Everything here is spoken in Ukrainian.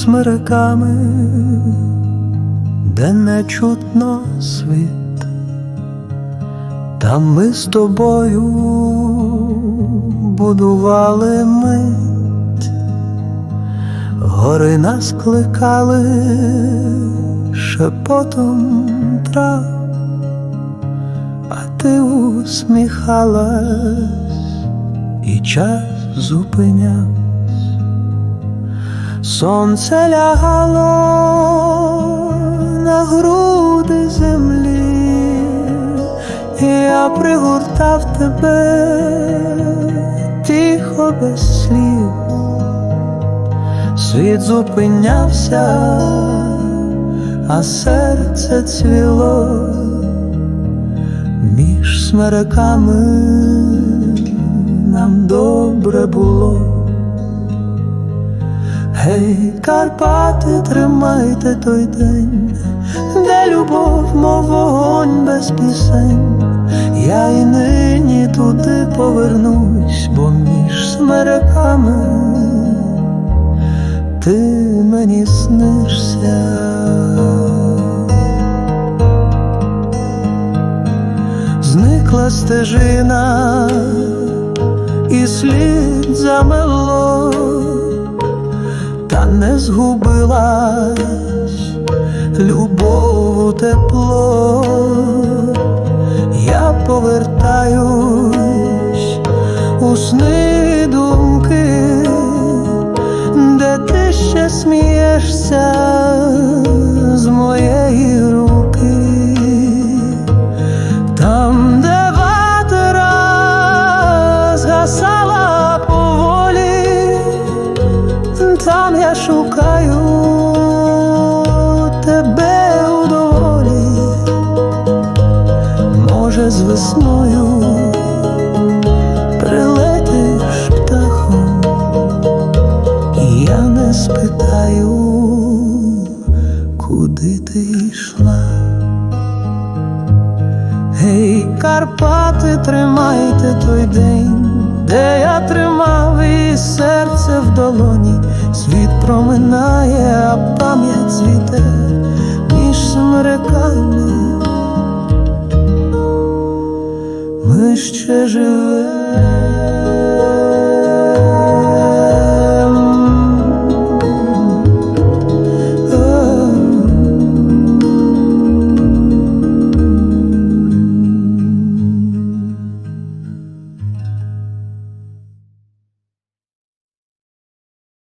смереками, де не чутно світ, там ми з тобою будували мить, гори нас кликали шепотом трав, а ти усміхалась і час зупиняв. Сонце лягало на груди землі, і я пригортав тебе тихо без слів, світ зупинявся, а серце цвіло між смереками нам добре було. Гей, Карпати, тримайте той день, де любов, мов вогонь без пісень. Я і нині туди повернусь, бо між смереками ти мені снишся. Зникла стежина і слід замело не згубилась. Любов тепло, я повертаюсь у сни думки, де ти ще смієшся там я шукаю тебе у доволі, може, з весною прилетиш птахом, і я не спитаю, куди ти йшла. Гей, Карпати, тримайте той день, де я тримав проминає, а пам'ять цвіте між смереками. Ми ще живемо.